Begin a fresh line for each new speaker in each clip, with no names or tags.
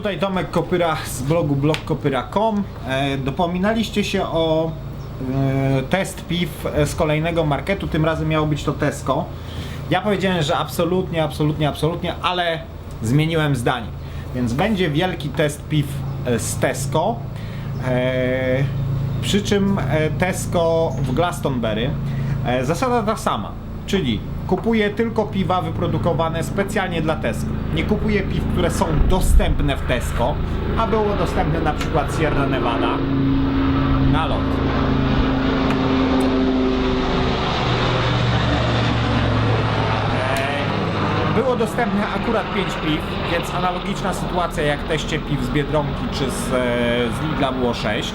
Tutaj Tomek Kopyra z blogu blogkopyra.com. E, dopominaliście się o e, test piw z kolejnego marketu, tym razem miało być to Tesco. Ja powiedziałem, że absolutnie, absolutnie, absolutnie, ale zmieniłem zdanie. Więc będzie wielki test piw e, z Tesco. Przy czym Tesco w Glastonbury. Zasada ta sama, czyli kupuję tylko piwa wyprodukowane specjalnie dla Tesco. Nie kupuję piw, które są dostępne w Tesco, a było dostępne na przykład Sierra Nevada na lot. E, Było dostępne akurat 5 piw, więc analogiczna sytuacja jak teście piw z Biedronki czy z, e, z Lidla było 6.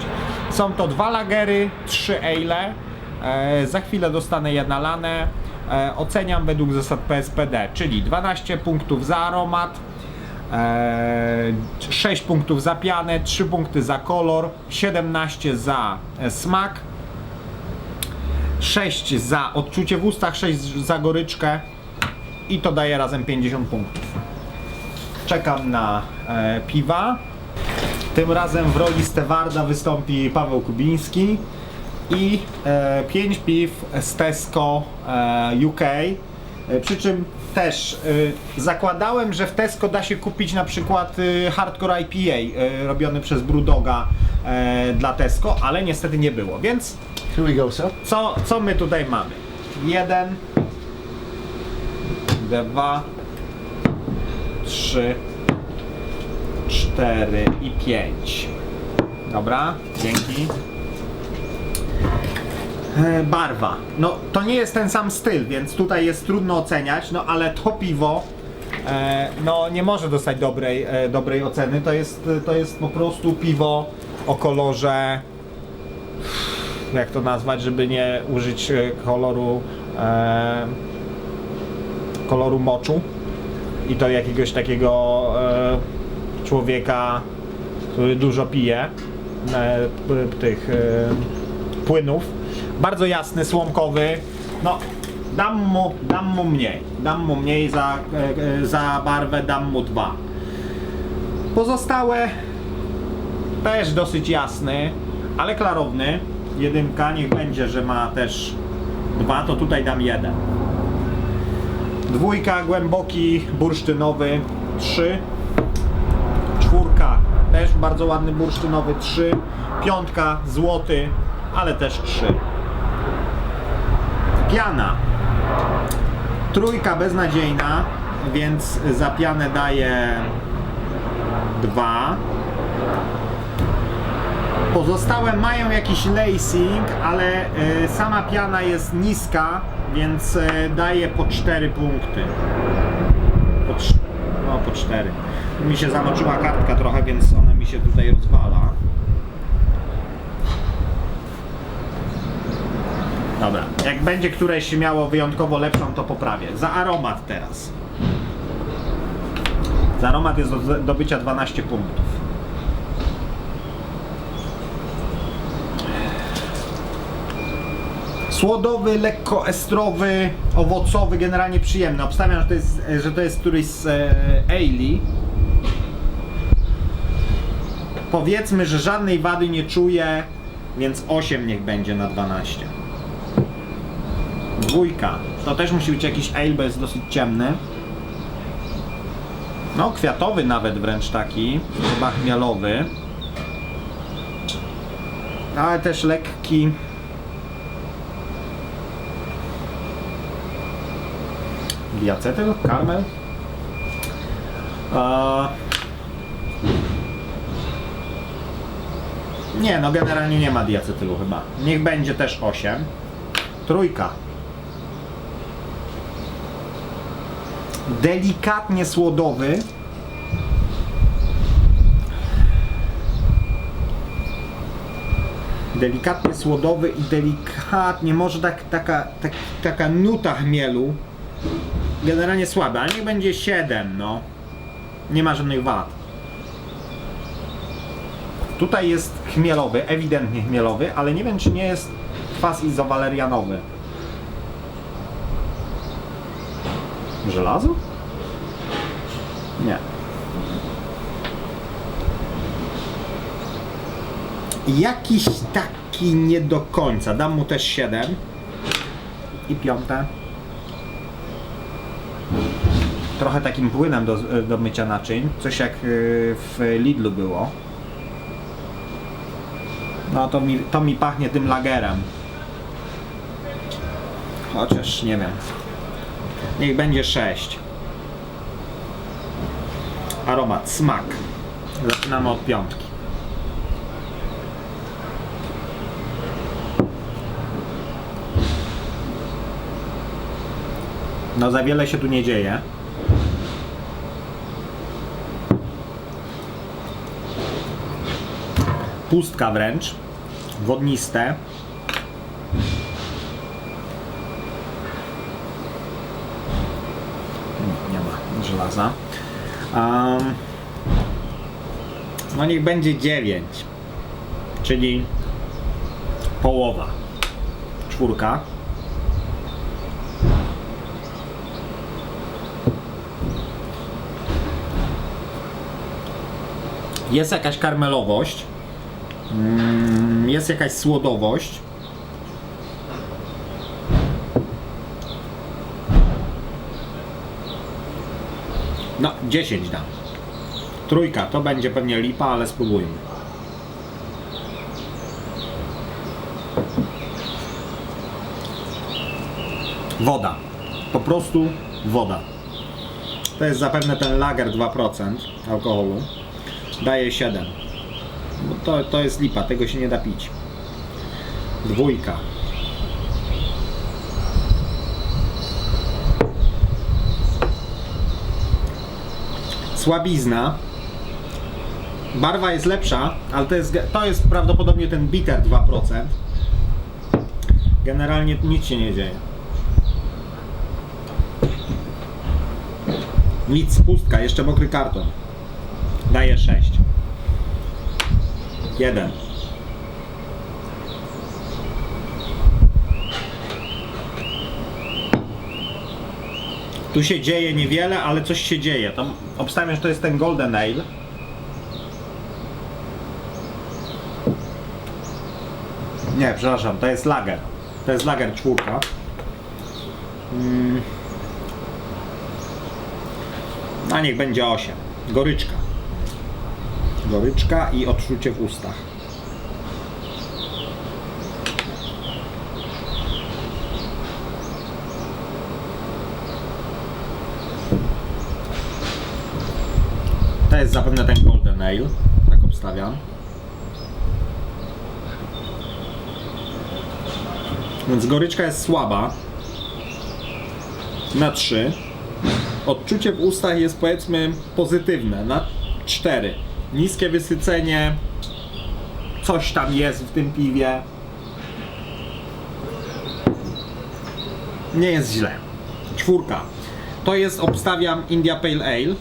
Są to dwa lagery, trzy ale. E, za chwilę dostanę je nalane. E, oceniam według zasad PSPD, czyli 12 punktów za aromat, e, 6 punktów za pianę, 3 punkty za kolor, 17 za e, smak, 6 za odczucie w ustach, 6 za goryczkę i to daje razem 50 punktów. Czekam na e, piwa. Tym razem w roli Stewarda wystąpi Paweł Kubiński i e, 5 piw z Tesco e, UK. E, przy czym też e, zakładałem, że w Tesco da się kupić na przykład e, Hardcore IPA e, robiony przez Brudoga e, dla Tesco, ale niestety nie było. Więc
Here we go, sir.
co, co my tutaj mamy? Jeden, dwa, trzy, cztery i pięć. Dobra, dzięki. E, Barwa. No to nie jest ten sam styl, więc tutaj jest trudno oceniać, no ale to piwo e, no nie może dostać dobrej, e, dobrej oceny. To jest, to jest po prostu piwo o kolorze jak to nazwać, żeby nie użyć e, koloru e, koloru moczu i to jakiegoś takiego e, człowieka, który dużo pije e, tych e, płynów. Bardzo jasny, słomkowy. No, dam mu, dam mu mniej. Dam mu mniej za, e, e, za barwę, dam mu dwa. Pozostałe też dosyć jasny, ale klarowny. Jedynka, niech będzie, że ma też dwa, to tutaj dam jeden. Dwójka, głęboki, bursztynowy, trzy. Czwórka, też bardzo ładny bursztynowy, trzy. Piątka, złoty, ale też trzy. Piana. Trójka beznadziejna, więc za pianę daję dwa. Pozostałe mają jakiś lacing, ale e, sama piana jest niska, więc daje po 4 punkty. Po, no, po 4. Mi się zamoczyła kartka trochę, więc ona mi się tutaj rozwala. Dobra, jak będzie któreś miało wyjątkowo lepszą, to poprawię. Za aromat teraz. Za aromat jest do zdobycia 12 punktów. Słodowy, lekko estrowy, owocowy, generalnie przyjemny. Obstawiam, że to jest, że to jest któryś z e, Ailey. Powiedzmy, że żadnej wady nie czuję, więc 8 niech będzie na 12. Dwójka. To też musi być jakiś ale, bo jest dosyć ciemny. No, kwiatowy nawet wręcz taki. Chyba. Ale też lekki. Diacetyl? Karmel? Eee... Nie, no generalnie nie ma diacetylu chyba. Niech będzie też 8. Trójka. Delikatnie słodowy. Delikatnie słodowy i delikatnie, może tak, taka, tak, taka nuta chmielu. Generalnie słabe, ale niech będzie 7, no. Nie ma żadnych wad. Tutaj jest chmielowy, ewidentnie chmielowy, ale nie wiem czy nie jest kwas izowalerianowy. Żelazo? Nie. Jakiś taki nie do końca. Dam mu też 7. I piąte. Trochę takim płynem do, do mycia naczyń. Coś jak y, w Lidlu było. No to mi, to mi pachnie tym lagerem. Chociaż nie wiem. Niech będzie 6. Aromat, smak. Zaczynamy od piątki. No za wiele się tu nie dzieje. Pustka wręcz. Wodniste. Nie, nie żelaza. Um, no niech będzie 9. Czyli połowa. Czwórka. Jest jakaś karmelowość. Mm, Jest jakaś słodowość. No, 10 dam. Trójka, to będzie pewnie lipa, ale spróbujmy. Woda. Po prostu woda. To jest zapewne ten lager 2% alkoholu. Daje 7. Bo to, to jest lipa, tego się nie da pić. Dwójka. Słabizna. Barwa jest lepsza, ale to jest, to jest prawdopodobnie ten bitter 2%. Generalnie nic się nie dzieje. Nic, pustka, jeszcze mokry karton. Daje 6. 1. Tu się dzieje niewiele, ale coś się dzieje. To obstawiam, że to jest ten Golden Ale. Nie, przepraszam, to jest lager. To jest lager czwórka. Mm. A niech będzie 8. Goryczka. Goryczka i odczucie w ustach. To jest zapewne ten Golden Ale. Tak obstawiam. Więc goryczka jest słaba. Na 3. Odczucie w ustach jest powiedzmy pozytywne. Na 4. Niskie wysycenie. Coś tam jest w tym piwie. Nie jest źle. Czwórka. To jest, obstawiam, India Pale Ale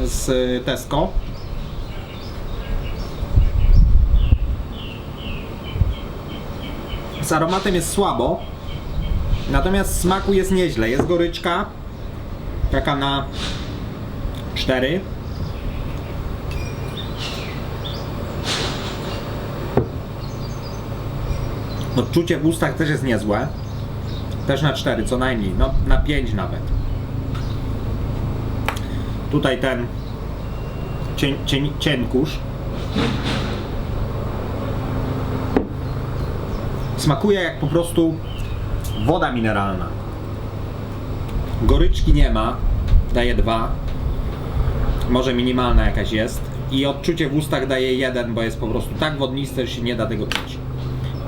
z y, Tesco. Z aromatem jest słabo. Natomiast smaku jest nieźle. Jest goryczka. Taka na 4. Odczucie w ustach też jest niezłe. Też na 4 co najmniej. No na 5 nawet. Tutaj ten cień, cienkusz. Smakuje jak po prostu woda mineralna. Goryczki nie ma, daje 2. Może minimalna jakaś jest. I odczucie w ustach daje 1, bo jest po prostu tak wodniste, że się nie da tego pić.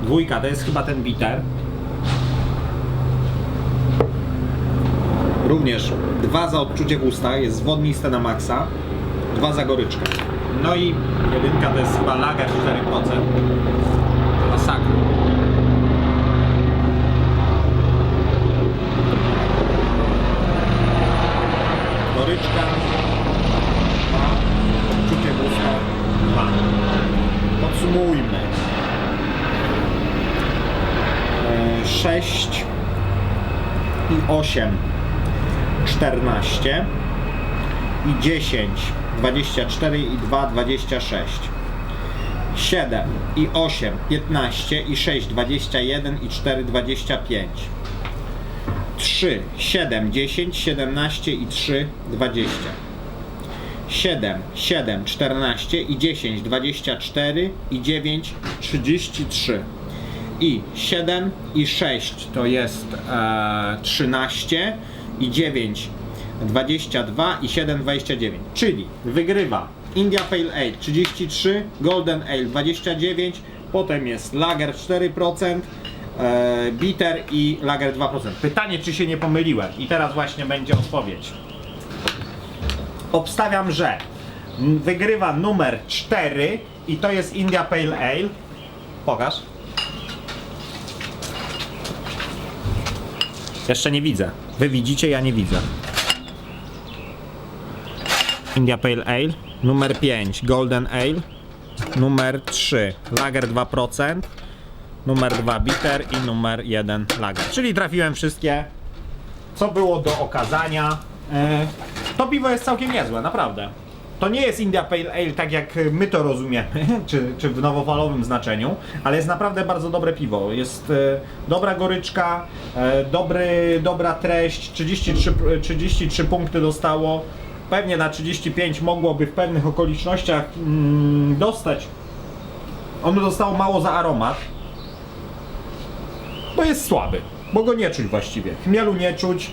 Dwójka to jest chyba ten bitter. Również dwa za odczucie w ustach, jest wodniste na maksa. Dwa za goryczkę. No i jedynka to jest chyba lager 4%. Masakra. Goryczka. Dwa. Odczucie w ustach. Dwa. Podsumujmy. 6 i 8 14 i 10 24 i 2 26 7 i 8, 15 i 6, 21 i 4, 25. 3, 7, 10, 17 i 3, 20. 7, 7, 14 i 10, 24 i 9, 33. I 7 i 6 to jest e, 13 i 9, 22 i 7, 29. Czyli wygrywa India Pale Ale 33, Golden Ale 29, potem jest Lager 4%, e, Bitter i Lager 2%. Pytanie, czy się nie pomyliłem? I teraz właśnie będzie odpowiedź. Obstawiam, że wygrywa numer 4 i to jest India Pale Ale. Pokaż. Jeszcze nie widzę. Wy widzicie, ja nie widzę. India Pale Ale. Numer 5 Golden Ale. Numer 3 Lager 2%. Numer 2 Bitter i numer 1 Lager. Czyli trafiłem wszystkie co było do okazania. E, to piwo jest całkiem niezłe, naprawdę. To nie jest India Pale Ale tak jak my to rozumiemy, czy, czy w nowofalowym znaczeniu, ale jest naprawdę bardzo dobre piwo. Jest e, dobra goryczka, e, dobry, dobra treść, 33, p- 33 punkty dostało. Pewnie na 35 mogłoby w pewnych okolicznościach mm, dostać. Ono dostało mało za aromat, to jest słaby, bo go nie czuć właściwie. Chmielu nie czuć.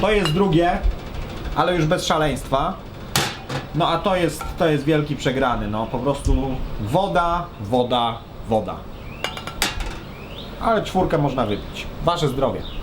To jest drugie, ale już bez szaleństwa. No a to jest, to jest wielki przegrany, no po prostu woda, woda, woda. Ale czwórkę można wypić. Wasze zdrowie.